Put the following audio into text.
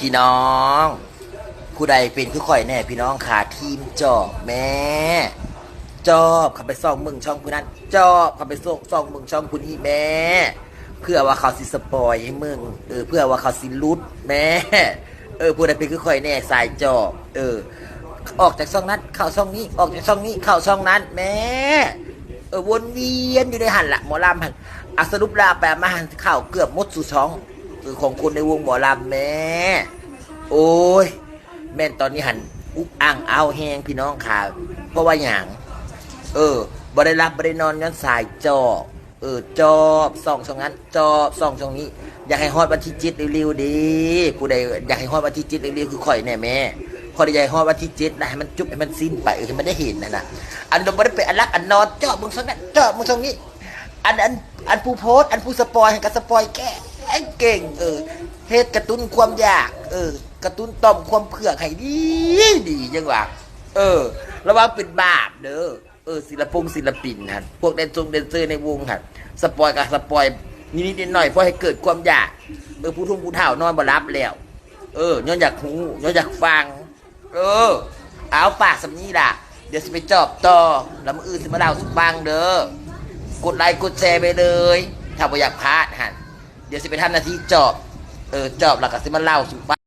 พี่น้อง ผู้ใดเป็นคือข่อยแน่ พี่น้องขาทีมจอบแม่จอบเข้าไปซ่องมึงช่องผู้นั้น จอบเข้าไปซ่องซ่องมึงช่องผู้นี้แม่เพื่อว่าเขาสิสปอยให้มึงเออเพื่อว่าเขาสิลุดแม่เออผู้ใดเป็นคือข่อยแน่สายจอบเออ ออกจากช่องนั้น เข้าช่องนี้ ออกจากช่องนี้ เข้าช่องนั้นแม่เออวนเวียนอยู่ในหันละหมอลำหันอสรุปลาแปลมาหันเข่าเกือบมดสู่ช่อง ของคนในวงหมอลำแม่ โอ้ย แม่นตอนนี้หันอุกอ่างเอาแหงพี่น้องค่ะ เพราะว่าอย่างเออบได้รับบได้นอนย้อนสายจอบเออจอบส่องช่องนั้นจอบส่องช่องนี้ อยากให้ฮอดวันที่จ็ดเร็วๆดีผู้ใดอยากให้ฮอดวันที่จ็ดเร็วๆคือข่อยแน่แม่พอได้อยากให้ฮอดวันที่จ็ดนะให้มันจุบให้มันสิ้นไปเออให้มันได้เห็นนะนะอันนั้นไม่ได้เป็นอันรักอันนอนจอบมึงช่องนั้นจอบมึงช่องนี้ อันอันอันผู้โพสอันผู้สปอยให้กับสปอยแก้ เก่ง เออเฮ็ดกระตุ้นความอยาก เออ กระตุ้นต่อมความเผือกให้ดีดีจังหวะเออ ระวังเป็นบาปเด้อเออศิลปงศิลปินฮะพวกแดนซงแดนเซอร์ในวงฮะสปอยกับสปอยนิดๆหน่อยๆเพื่อให้เกิดความอยากเออผู้ทุ่งผู้เฒ่านอนบ่รับแล้ว เออย้อนอยากหูย้อนอยากฟัง เออ เอาปากสำนี้ล่ะ เดี๋ยวสิไปจอบต่อแล้วมืออื่นสิมาเล่าสุฟังเด้อกดไลค์กดแชร์ไปเลย ถ้าบ่อยากพลาดหัน เดี๋ยวสิไปทำหน้าที่จอบ เออจอบหลักก็สิมาเล่าสุฟัง